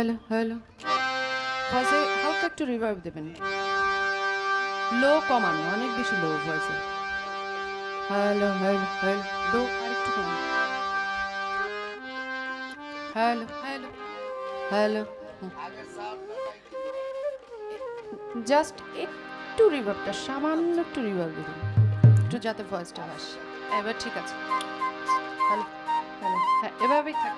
Hello hello. ভয়েসে হালকা একটু দেবেন। লো অনেক বেশি low ভয়েসে hello hello hello low just একটু সামান্য একটু রিভার্ব দেবেন। একটু যাতে ভয়েসটা আসে। এবার ঠিক আছে। হ্যালো হ্যালো হ্যাঁ এভাবেই থাক।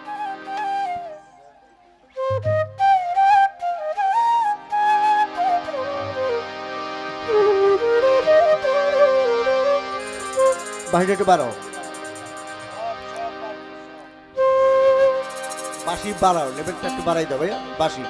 বাহিরে একটু বাড়াও। বাসি বাড়াও লেভেলটা একটু বাড়াই দাও ভাইয়া বাঁশি।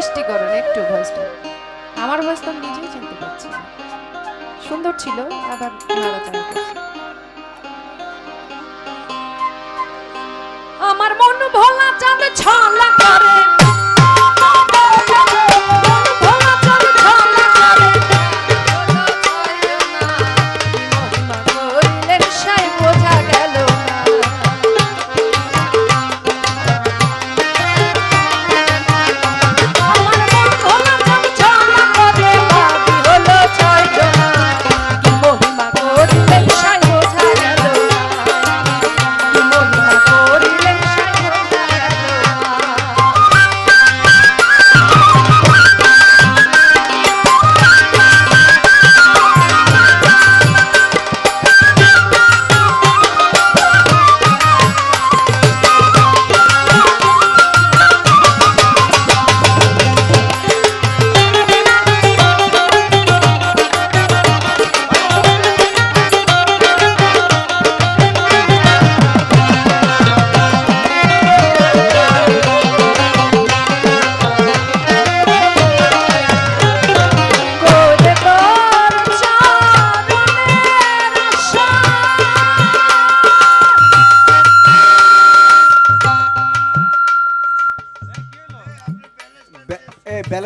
মিষ্টি করেন, একটু ভয়েসটা। আমার ভয়েস তো নিজেই চিনতে পারছি সুন্দর ছিল, আবার আমার মন ভোলা চাঁদ ছলা করে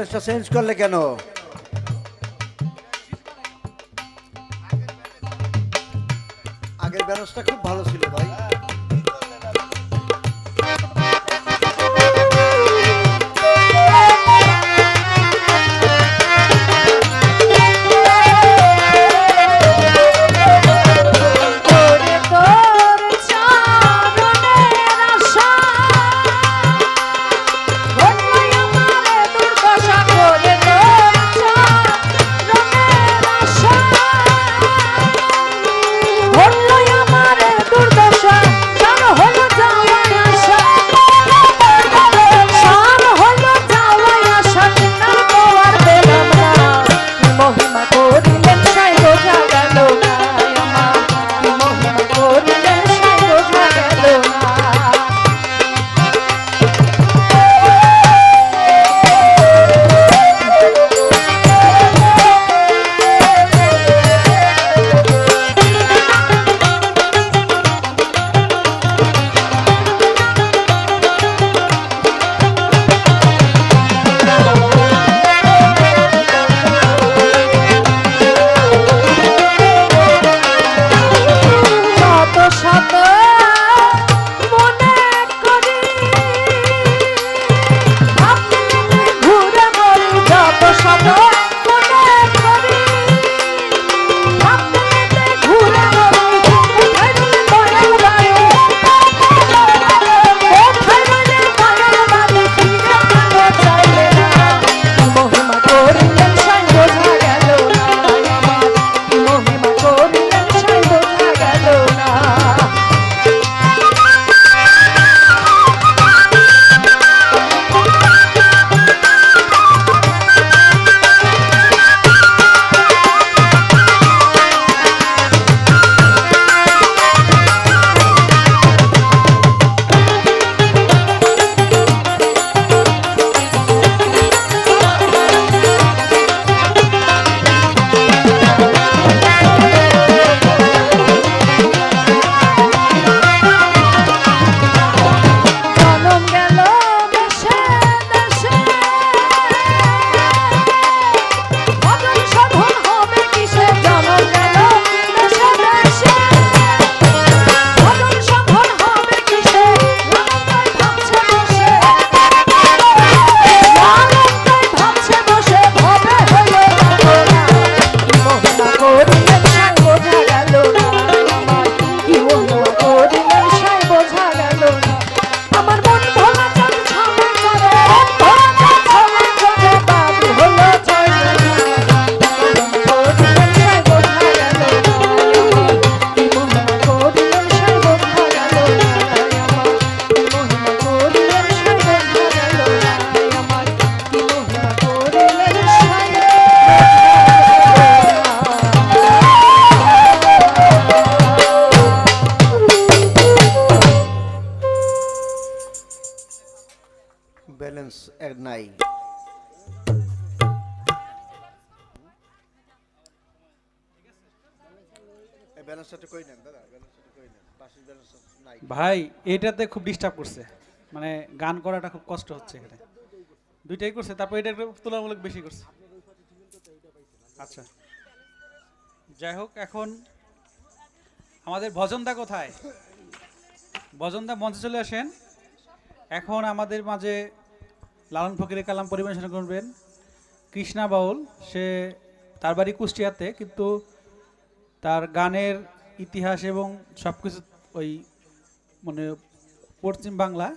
ব্যালেন্সটা চেঞ্জ করলে কেন? আগের ব্যালেন্সটা খুব ভালো ব্যালেন্স নাই। ভাই এটাতে খুব ডিস্টার্ব করছে। মানে গান করাটা খুব কষ্ট হচ্ছে এখানে। দুইটাই করছে তারপর এটা একটু তুলনামূলক বেশি করছে। আচ্ছা। যাই হোক এখন আমাদের ভজনদা কোথায়? ভজনদা মঞ্চে চলে আসেন। এখন আমাদের মাঝে লালন ফকিরের কালাম পরিবেশন করবেন। কৃষ্ণা বাউল, সে তার বাড়ি কুষ্টিয়াতে, কিন্তু তার গানের ইতিহাস এবং সব কিছু ওই মানে পশ্চিম বাংলা,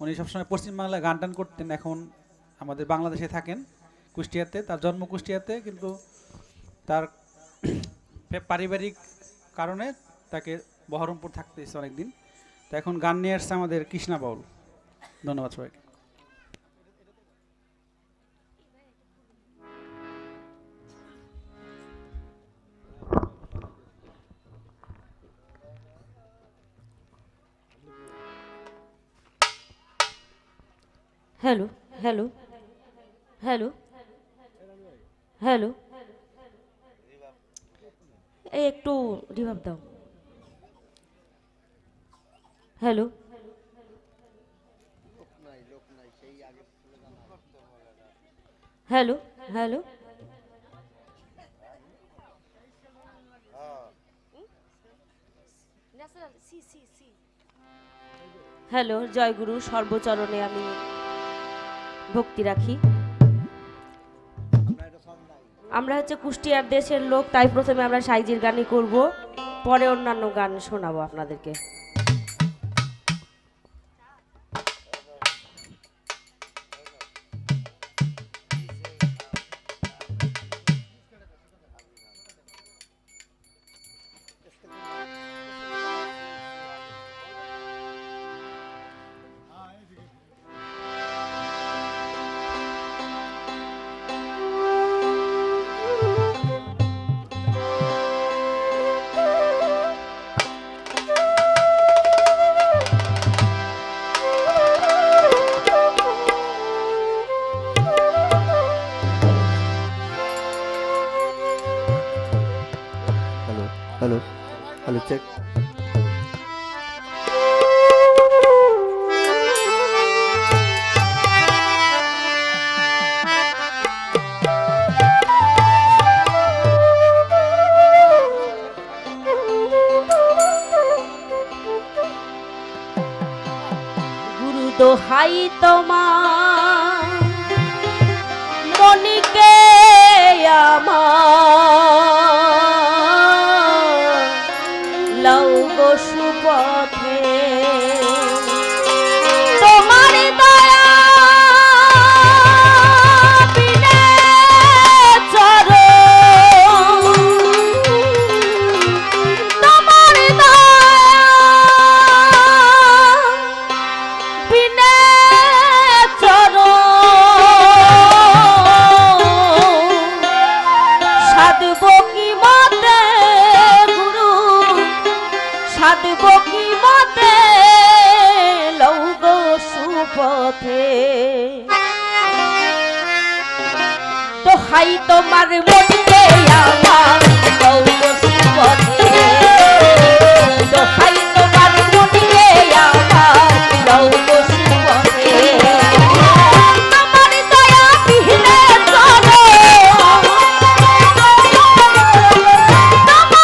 উনি সবসময় পশ্চিম বাংলায় গান টান করতেন, এখন আমাদের বাংলাদেশে থাকেন কুষ্টিয়াতে। তার জন্ম কুষ্টিয়াতে, কিন্তু তার পারিবারিক কারণে তাকে বহরমপুর থাকতে হয়েছে অনেকদিন। তো এখন গান নিয়ে আসছে আমাদের কৃষ্ণা বাউল। ধন্যবাদ সবাইকে। হ্যালো হ্যালো হ্যালো হ্যালো এই একটু রিভাব দাও। হ্যালো হ্যালো হ্যালো হ্যালো জয়গুরু সর্বচরণে আমি ভক্তি রাখি। আমরা হচ্ছে কুষ্টিয়ার দেশের লোক, তাই প্রথমে আমরা সাইজির গানই করব, পরে অন্যান্য গান শোনাবো আপনাদেরকে। দোহাই তোমার ভাই তোমার মনকে আমার দোহাই